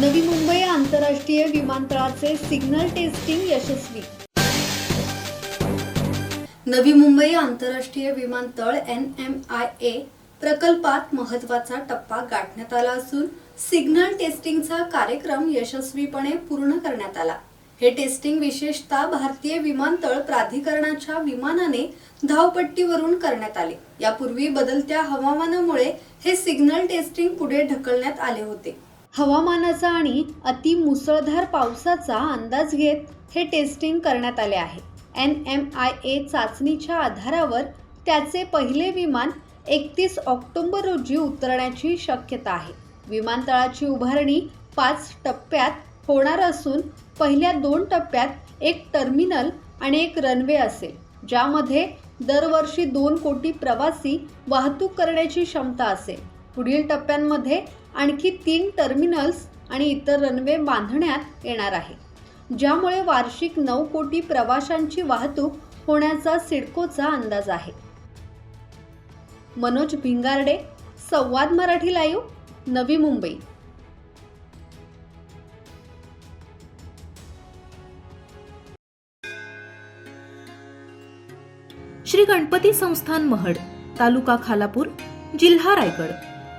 नवी मुंबई आंतरराष्ट्रीय विमानतळाचे signal testing यशस्वी. नवी मुंबई आंतरराष्ट्रीय विमानतळ एन एम आय ए प्रकल्पात महत्त्वाचा टप्पा गाठण्यात आला असून सिग्नल टेस्टिंगचा कार्यक्रम यशस्वीपणे पूर्ण करण्यात आला. हे टेस्टिंग विशेषतः भारतीय विमानतळ प्राधिकरणाच्या विमानाने धावपट्टीवरून करण्यात आले. यापूर्वी बदलत्या हवामानामुळे हे सिग्नल टेस्टिंग पुढे ढकलण्यात आले होते. हवामानाचा आणि अति मुसळधार पावसाचा अंदाज घेत हे टेस्टिंग करण्यात आले आहे. एन एम आय ए चाचणीच्या आधारावर त्याचे पहिले विमान एकतीस ऑक्टोबर रोजी उतरण्याची शक्यता आहे. विमानतळाची उभारणी पाच टप्प्यात होणार असून पहिल्या दोन टप्प्यात एक टर्मिनल आणि एक रनवे असेल ज्यामध्ये दरवर्षी दोन कोटी प्रवासी वाहतूक करण्याची क्षमता असेल. पुढील टप्प्यांमध्ये आणखी तीन टर्मिनल्स आणि इतर रनवे बांधण्यात येणार आहे ज्यामुळे वार्षिक नऊ कोटी प्रवाशांची वाहतूक होण्याचा सिडकोचा अंदाज आहे. मनोज भिंगारडे संवाद मराठी लाईव्ह नवी मुंबई. श्री गणपती संस्थान महड तालुका खालापूर जिल्हा रायगड.